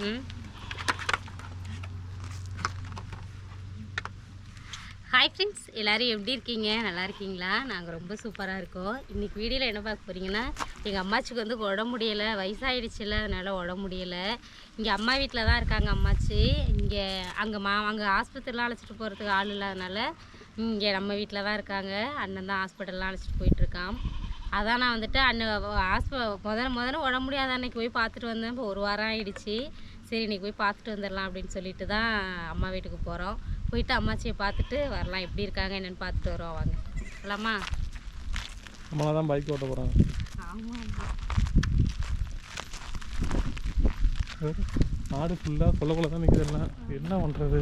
ம் hi friends எல்லோரும் எப்படி இருக்கீங்க? நல்லா இருக்கீங்களா? நாங்கள் ரொம்ப சூப்பராக இருக்கோம். இன்றைக்கி வீடியோவில் என்ன பார்க்க போகிறீங்கன்னா எங்கள் அம்மாச்சிக்கு வந்து உடம்பு முடியலை வயசாகிடுச்சில்ல அதனால் உடம்பு முடியலை. இங்கே அம்மா வீட்டில் தான் இருக்காங்க அம்மாச்சி. இங்கே அங்கே மா அங்கே ஹாஸ்பத்திரிலாம் அழைச்சிட்டு போகிறதுக்கு ஆள் இல்லாதனால இங்கே நம்ம வீட்டில் தான் இருக்காங்க. அண்ணன் தான் ஹாஸ்பிட்டல்லாம் அழைச்சிட்டு போயிட்டுருக்கான் அதான் நான் வந்துட்டு அண்ணன் ஹாஸ்ப முதல்ல முதல்ல உடம்பு முடியாத அன்னைக்கு போய் பார்த்துட்டு வந்தேன். இப்போ ஒரு வாரம் ஆயிடுச்சு. சரி இன்னைக்கு போய் பார்த்துட்டு வந்துடலாம் அப்படின்னு சொல்லிட்டு தான் அம்மா வீட்டுக்கு போகிறோம் போயிட்டு அம்மாச்சியை பார்த்துட்டு வரலாம். எப்படி இருக்காங்க என்னென்னு பார்த்துட்டு வருவோம் வாங்க. போலாமா நம்மளால தான் பைக் ஓட்ட போகிறாங்க ஆமாம் நாடு ஃபுல்லாக கொல்ல தான் எல்லாம். என்ன பண்ணுறது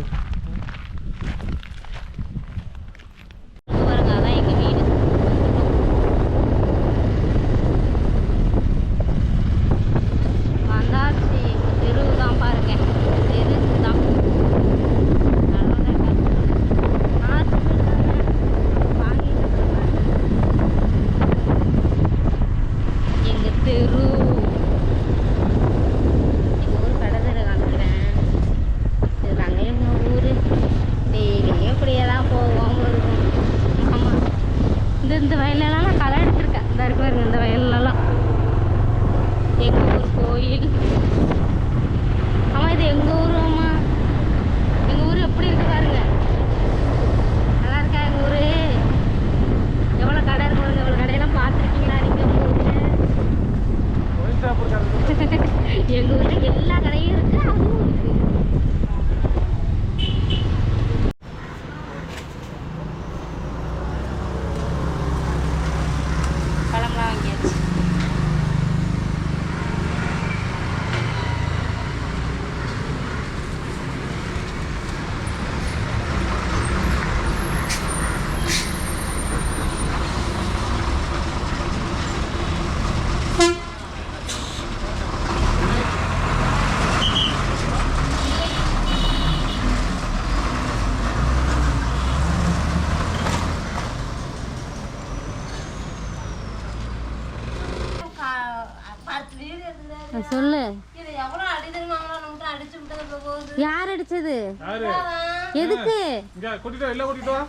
எதுக்கு? இங்கே கூட்டிட்டு வா இல்லை கூட்டிட்டு வா.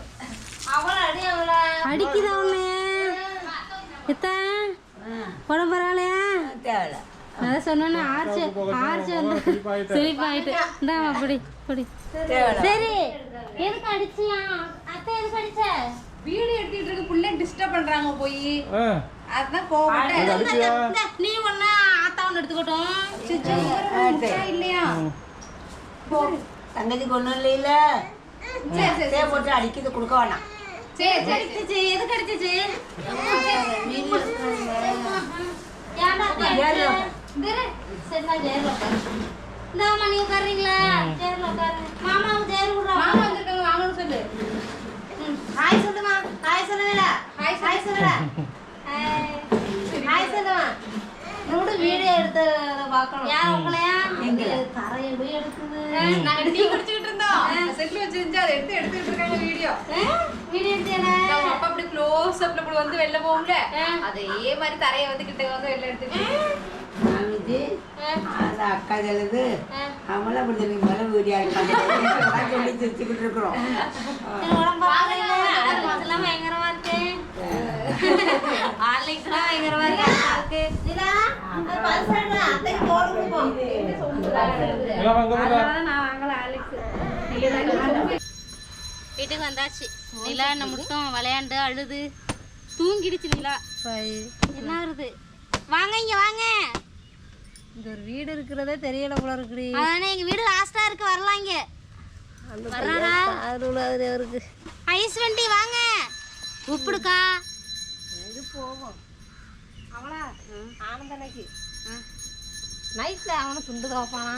அடிக்குதா உன்னை எத்த? உடம்பு பரவாயில்லையா அதான் சொன்னேன்னு ஆர்ச்சி ஆர்ச்சி வந்து சிரிப்பாயிட்ட. இந்தா அப்படி அப்படி சரி. எதுக்கு அடிச்சியா? அத்தை எதுக்கு அடிச்ச? வீடியோ எடுத்துட்டு இருக்க புள்ள டிஸ்டர்ப் பண்றாங்க போய். அதான் கோவப்பட்டேன். நீ ஒண்ணு ஆத்தா ஒண்ணு எடுத்துக்கட்டும். இல்லையா? தங்கச்சிக்கு ஒன்றும் சரி தே போட்டு அடிக்கிறது கொடுக்க வேணாம். சரி சரி. நான் சேர்ல உட்காரு. இந்தாம்மா நீ உட்காருறீங்களா? சேர்ல உட்காரு. மாமாவுக்கு சேர் விடுறா. மாமா வந்திருக்காங்க வாங்கன்னு சொல்லு. ஹாய் சொல்லுமா. ஹாய் சொல்லல ஹாய் ஹாய் சொல்லல ஹாய். சொல்லுமா நோடு வீடியோ எடுத்து பார்க்கணும். யார் உங்களையா? போய் எடுக்குது நாங்க டீ குடிச்சிட்டு இருந்தோம் செட்ல வச்சிருந்துச்சு அதை எடுத்து எடுத்துட்டு இருக்காங்க வீடியோ வீடியோ எடுத்து என்ன அவங்க அப்பா அப்படி க்ளோஸ் அப்ல வந்து வெளில போகும்ல அதே மாதிரி தரைய வந்து கிட்ட வந்து வெளில எடுத்துட்டு இது அந்த அக்கா எழுது அவள அப்படி சொல்லி மேலே வீடியோ இருக்காங்க சொல்லி சிரிச்சுக்கிட்டு இருக்கிறோம் உடம்பு அதெல்லாம் பயங்கரமா இருக்கு ஆர்லிக்ஸ்லாம் பயங்கரமா இருக்கு வீட்டுக்கு வந்தாச்சு. நிலா என்ன மட்டும் விளையாண்டு அழுது. தூங்கிடுச்சு நிலா. என்ன வருது வாங்க இங்க வாங்க. இந்த ஒரு வீடு இருக்கிறதே தெரியல போல இருக்குடி. அதானே எங்க வீடு லாஸ்டா இருக்கு வரலாம் இங்க. வர்றாரா? அவருக்கு. ஐஸ் வண்டி வாங்க. உப்புடுக்கா அவளா? ஆனந்தனைக்கு நைட்ல அவனை துண்டு தோப்பானா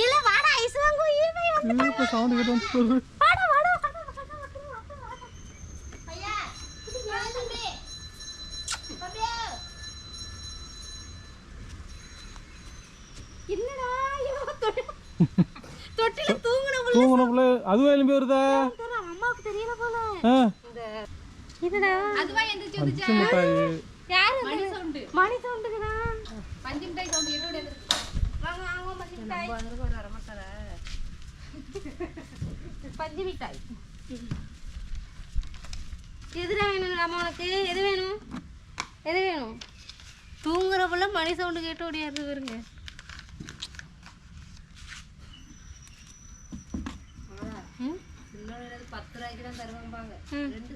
இல்ல வாடா ஐஸ் வாங்க ஈவை இப்போ சவுண்டு கேட்டு வந்து சொல்லு. வாடா வாடா. ஐயா, தம்பி? தம்பியா? என்னடா இவன் தொட்டி- தொட்டில தூங்குன புள்ள தூங்கின பிள்ளை அதுவும் எலும்பி வருதா? அம்மாவுக்கு தெரியல போல. என்னடா? அதுவா எந்திரிச்சு வந்துச்சு யாரு மணி சவுண்டு. மணி சவுண்டுக்குதான் பஞ்சு மிட்டாய் சவுண்டு. என்னோட எந்திரிச்சு. மிட்டாய். பஞ்சு மிட்டாய். எதுடா வேணும் அம்மா உனக்கு? எது வேணும்? எது வேணும்? தூங்குறப்பெல்ல மணி சவுண்டு கேட்டு ஓடியாரு வருங்க ம் பத்து ரூபாய்க்கு தான் தருவாங்க ம். ரெண்டு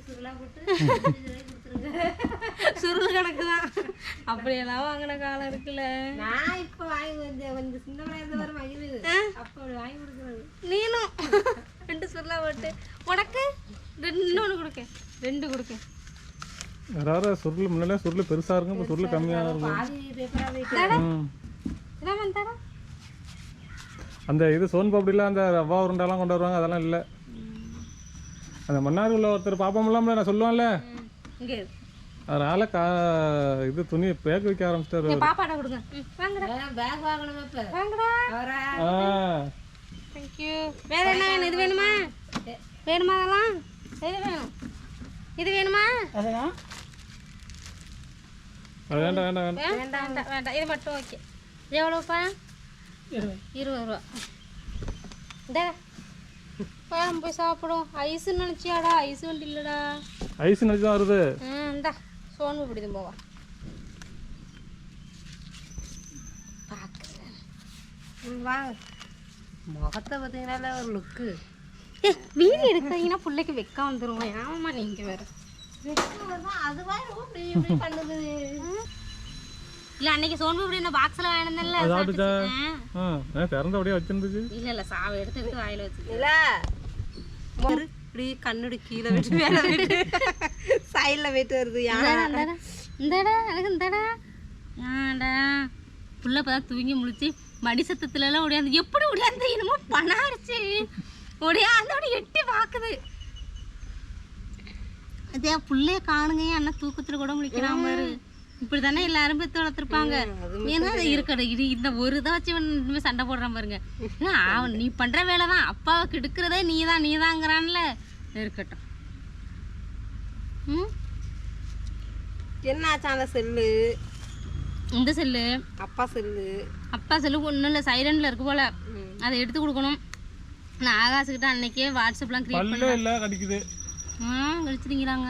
சுருளா சுருள் கணக்கு தான் அப்படியெல்லாம் வாங்கின காலம் இருக்குல்ல. நான் இப்ப வாங்கி கொஞ்சம் கொஞ்சம் சின்ன வயசுல வர மகிழ்வு. அப்ப அப்படி வாங்கி கொடுக்குறது. நீனும் ரெண்டு சுருளா போட்டு. உனக்கு? ரெண்டு இன்னொன்று கொடுக்க ரெண்டு கொடுக்க வேற சுருள் முன்னாலே சுருள் பெருசா இருக்கும் இப்போ சுருள் கம்மியாக இருக்கும். அந்த இது சோன் பாப்படியில் அந்த ரவா உருண்டெல்லாம் கொண்டு வருவாங்க அதெல்லாம் இல்லை. அந்த மன்னார் உள்ள ஒருத்தர் பாப்போம்லாம்ல நான் சொல்லுவேன்ல. இங்கே. அதனால கா இது துணி பேக் வைக்க ஆரம்பிச்சிட்டாரு அவரு. பாப்பாட்ட கொடுங்க. பேக் வாங்கணும் இப்ப. வாங்கடா. வேற என்ன வேணும்? இது வேணுமா? வேணுமா அதெல்லாம்? இது வேணும்? இது வேணுமா? அதெல்லாம்? வேண்டாம் வேண்டாம் வேண்டாம். ஆ? வேண்டாம் வேண்டாம். இது மட்டும் ஓகே. எவ்வளோப்பா இருபது ரூபா. இந்த. நம்ம போய் சாப்பிடும் ஐஸுன்னு நினச்சியாடா? ஐஸ் வண்டி இல்லைடா. ஐஸ் நினச்சி தான் வருது. ம் இந்தா சோன்பு பிடிக்கும் போவா வாங்க முகத்தை பார்த்தீங்கன்னா ஒரு லுக்கு ஏ வீடு எடுக்கிறீங்கன்னா பிள்ளைக்கு வெக்க வந்துடும் ஏமாம்மா நீங்கள் வேறு? அதுவா இப்படி இப்படி பண்ணுது. இல்லை அன்னைக்கு சோன்பு இப்படி இந்த பாக்ஸில் வாங்கினதில்ல அது சாப்பிட்டுச்சா ஆ ஆ, திறந்த அப்படியே வச்சிருந்துச்சு? இல்லை இல்லை சாவை எடுத்து எடுத்து வாயில் வச்சு. இல்ல. மொறு, இப்படி கண்ணுடி கீழே விட்டு மேலே விட்டு சைடில் போயிட்டு வருது யானை. இந்தடா எனக்கு இந்தடா ஆடா. புள்ள பார்த்தா தூங்கி முழிச்சு மடி சத்தத்துல எல்லாம் ஓடியாந்து எப்படி ஓடியாந்து என்னமோ பணாரிச்சு. ஓடியாந்தோட எட்டி பார்க்குது அதே புள்ளைய காணுங்க அண்ணன் தூக்கத்துல கூட முழிக்கிறான் பாரு. இப்படி தானே எல்லாரும் பெத்து வளர்த்துருப்பாங்க ஏன்னா அது இருக்கட்டும் இது இந்த ஒரு இதை வச்சு இவன் சண்டை போடுறான் பாருங்க. ஏன்னா அவன் நீ பண்ற வேலை தான் அப்பாவை கெடுக்கிறதே நீ தான் நீ தாங்கிறான்ல இருக்கட்டும். ம்? என்ன ஆச்சான செல்லு? இந்த செல்லு? அப்பா செல்லு. அப்பா செல்லு ஒன்றும் இல்லை சைலண்டில் இருக்கு போல. அதை எடுத்து கொடுக்கணும். நான் ஆகாசுக்கிட்ட அன்னைக்கே வாட்ஸ்அப்லாம் கிரியேட் இல்லை கடிக்குது. ம் கழிச்சுட்டீங்கிறாங்க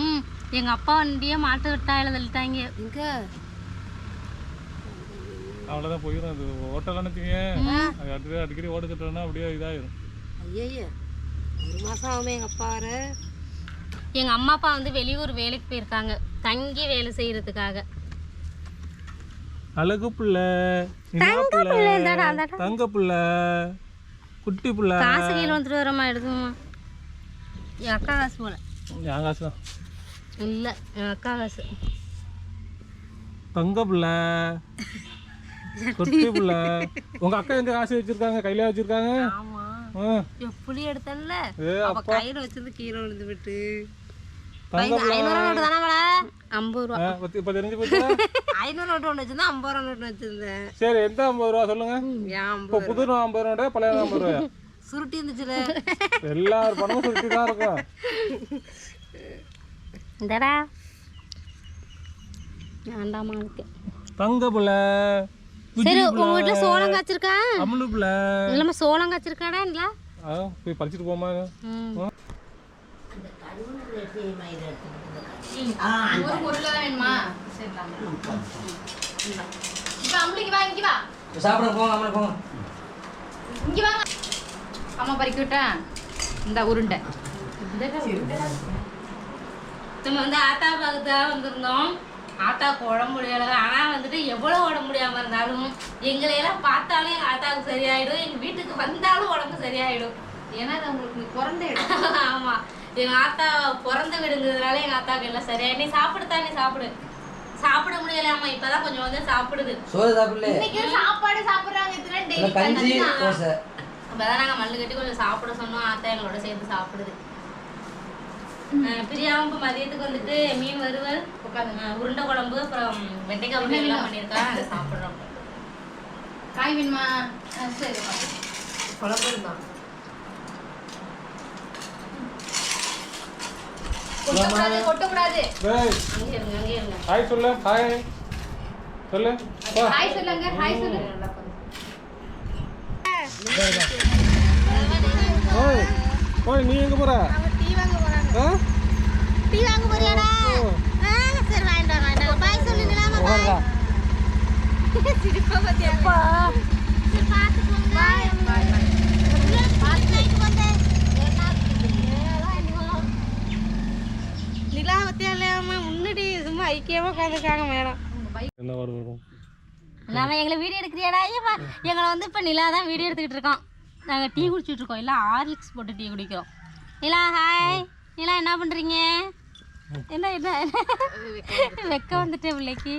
ம். எங்கள் அப்பா வண்டியே மாட்டு விட்டாயில தள்ளிட்டாங்க. இங்க அவ்வளோதான் போயிடும் அது ஓட்டலாம் வச்சுக்கோங்க அது அடிக்கடி அடிக்கடி ஓடுக்கிட்டோன்னா அப்படியே இதாயிரும். ஐயய்ய ஒரு மாசம் ஆகுமே எங்க அப்பா வர. எங்கள் அம்மா அப்பா வந்து வெளியூர் வேலைக்கு போயிருக்காங்க. தங்கி வேலை செய்யறதுக்காக. அழகு பிள்ளை தங்க பிள்ளை குட்டி பிள்ளை. காசு கீழே வந்துட்டு வரமா எடுத்துமா என் அக்கா காசு போல. என் காசு தான். இல்லை என் அக்கா காசு தங்க பிள்ளை. குட்டி பிள்ளை. உங்க அக்கா எங்க காசு வச்சிருக்காங்க? கையில வச்சிருக்காங்க? ஆமா. எப்படி எடுத்தல்ல. அப்ப. கையில வச்சிருந்து கீழே விழுந்து விட்டு சரி எந்த ஐம்பது ரூபா சொல்லுங்க? புது ஐம்பது ரூபா பழைய ஐம்பது ரூபாயா? சுருட்டி இருந்துச்சுல. எல்லார் பணமும் சுருட்டி தான் இருக்கும். இந்தடா. வேண்டாமா இருக்கு தங்க பிள்ளை சரி உங்க வீட்டுல சோளம் காய்ச்சிருக்கா? பிள்ளை இல்லம்மா சோளம் காய்ச்சிருக்காடா இல்ல போய் பறிச்சுட்டு போமா ம். ஒரு பொருள் தான் வேணுமா? சரி இப்போ அம்பளிக்கு வா இங்க வா. சாப்பிட போங்க இங்க வாங்க. அம்மா பறிக்க விட்டா? இந்த உருண்டை. நம்ம வந்து ஆத்தா பார்க்க தான் வந்திருந்தோம். ஆத்தா உடம்பு முடியல. ஆனால் வந்துட்டு எவ்வளோ உடம்பு முடியாமல் இருந்தாலும் எங்களையெல்லாம் பார்த்தாலும் எங்கள் ஆத்தாவுக்கு சரியாயிடும். எங்கள் வீட்டுக்கு வந்தாலும் உடம்பு சரியாயிடும். ஏன்னா அது உங்களுக்கு பிறந்த இடம். ஆமாம் எங்கள் ஆத்தா பிறந்த விடுங்கிறதுனால எங்கள் ஆத்தாவுக்கு எல்லாம் சரியா நீ சாப்பிடுதா நீ சாப்பிடு. சாப்பிட முடியலாமா இப்போதான் கொஞ்சம் கொஞ்சம் சாப்பிடுது. சோறு சாப்பிடல இன்னைக்கு சாப்பாடு சாப்பிடுறாங்க. இத்தனை இல்ல, டெய்லி கஞ்சி தோசை. அப்பதான் நாங்கள் மல்லு கட்டி கொஞ்சம் சாப்பிட சொன்னோம். ஆத்தா எங்களோட சேர்ந்து சாப்பிடுது. இப்போ மதியத்துக்கு வந்துட்டு மீன் வறுவல் உருண்டை குழம்பு அப்புறம் வெண்டைக்காய் எல்லாம் பண்ணியிருக்கா அதை சாப்பிட்றோம். காய் வேணுமா? சரி. குழம்பு கொட்டக்கூடாது கொட்டக்கூடாது. டேய் அங்கே இருங்க அங்கே இருங்க. ஹாய் சொல்லு. ஹாய் சொல்லு. ஹாய் சொல்லுங்க ஹாய் சொல்லு. ஓய். ஓய் நீ எங்கே போகிற டீ வாங்க போறியாடா? ஆ, சரி வாங்கிட்டு வாங்கிட்டு. பாய் சொல்லு நிலாமா உட்காருடா. சிரிப்பா பாத்தியா சரி பார்த்து போங்க பாய் பாய். நிலா பத்தியா இல்லையாம முன்னாடி சும்மா ஐக்கியமா உட்காந்துருக்காங்க மேடம். என்ன வரும்? வரும் நாம எங்களை வீடியோ எடுக்கிறியாடா? ஐயப்பா எங்களை வந்து இப்போ நிலா தான் வீடியோ எடுத்துக்கிட்டு இருக்கோம். நாங்கள் டீ குடிச்சிட்டு இருக்கோம். இல்லை ஹார்லிக்ஸ் போட்டு டீ குடிக்கிறோம். நிலா ஹாய் நிலா என்ன பண்ணுறீங்க என்ன என்ன? வெக்க வந்துட்டேன் பிள்ளைக்கு.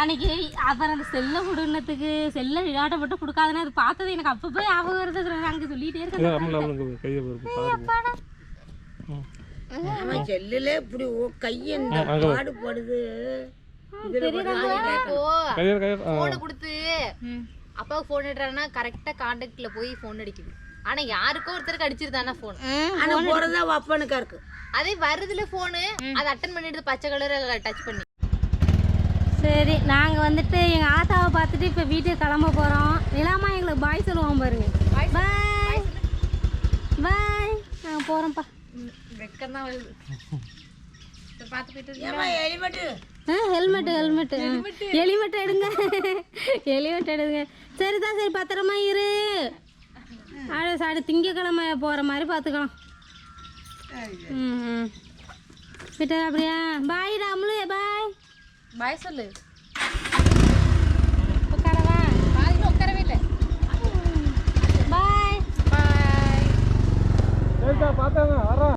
அன்னைக்கு அப்புறம் அந்த செல்லை கொடுன்னதுக்கு செல்லை விளையாட்ட மட்டும் கொடுக்காதுன்னு அது பார்த்தது எனக்கு அப்பப்போ ஞாபகம் வருது. அங்கே சொல்லிகிட்டே இருக்கேன் கையை அவன் செல்லுல இப்படி அங்கே பாடு போடுது கையை கையை ஃபோனை கொடுத்து. அப்பாவுக்கு ஃபோன் எடுறாருன்னா கரெக்டா கான்டாக்ட்ல போய் ஃபோன் அடிக்குது. ஆனா யாருக்கோ ஒருத்தருக்கு அடிச்சிருந்தானா ஃபோன் ஆனா போறதா அப்பனுக்கா இருக்கு. அதே வருதுல ஃபோனு அதை அட்டன் பண்ணிட்டு பச்சை கலர் டச் பண்ணி. சரி நாங்கள் வந்துட்டு எங்கள் ஆத்தாவை பார்த்துட்டு இப்போ வீட்டுக்கு கிளம்ப போகிறோம் நிலாமா எங்களுக்கு பாய் சொல்லுவோம் பாருங்க. பாய் பாய் நாங்கள் போகிறோம்ப்பா வெக்கம் தான் வருது. ஹெல்மெட்டு ஹெல்மெட்டு ஹெலிமெட் எடுங்க. ஹெலிமெட் எடுங்க. சரிதான் சரி பத்திரமா இரு. அடு சாடு திங்கக்கிழமை போகிற மாதிரி பார்த்துக்கலாம். ம் ம் அப்படியா? பாய் ராமுலு பாய் பாய் சொல்லு. உட்காரவா? பாய் உட்காரவே இல்லை. பாய் பாய் பார்த்தாங்க? வரேன்